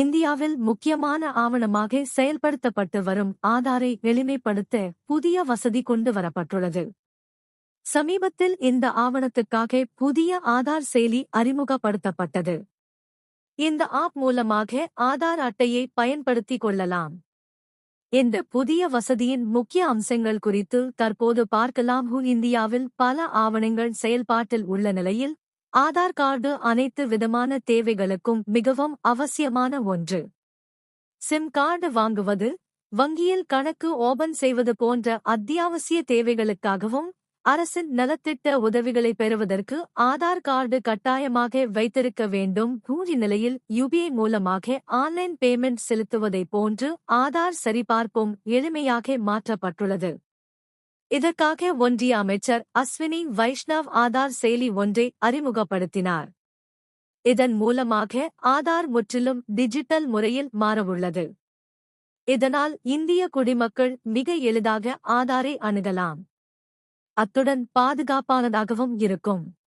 இந்தியாவில் முக்கியமான ஆவணமாக செயல்படுத்தப்பட்டு வரும் ஆதாரை எளிமைப்படுத்த புதிய வசதி கொண்டு வரப்பட்டுள்ளது. சமீபத்தில் இந்த ஆவணத்துக்காக புதிய ஆதார் செயலி அறிமுகப்படுத்தப்பட்டது. இந்த ஆப் மூலமாக ஆதார் அட்டையை பயன்படுத்திக் கொள்ளலாம். இந்த புதிய வசதியின் முக்கிய அம்சங்கள் குறித்து தற்போது பார்க்கலாம். ஹூ இந்தியாவில் பல ஆவணங்கள் செயல்பாட்டில் உள்ள நிலையில் ஆதார் கார்டு அனைத்து விதமான தேவைகளுக்கும் மிகவும் அவசியமான ஒன்று. சிம் கார்டு வாங்குவது வங்கியில் கணக்கு ஓபன் செய்வது போன்ற அத்தியாவசிய தேவைகளுக்காகவும் அரசின் நலத்திட்ட உதவிகளை பெறுவதற்கு ஆதார் கார்டு கட்டாயமாக வைத்திருக்க வேண்டும். கூறி நிலையில் யுபிஐ மூலமாக ஆன்லைன் பேமெண்ட் செலுத்துவதை போன்று ஆதார் சரிபார்ப்பும் எளிமையாக மாற்றப்பட்டுள்ளது. இதற்காக ஒன்றிய அமைச்சர் அஸ்வினி வைஷ்ணவ் ஆதார் செயலி ஒன்றை அறிமுகப்படுத்தினார். இதன் மூலமாக ஆதார் முற்றிலும் டிஜிட்டல் முறையில் மாறவுள்ளது. இதனால் இந்திய குடிமக்கள் மிக எளிதாக ஆதாரை அணுகலாம். அத்துடன் பாதுகாப்பானதாகவும் இருக்கும்.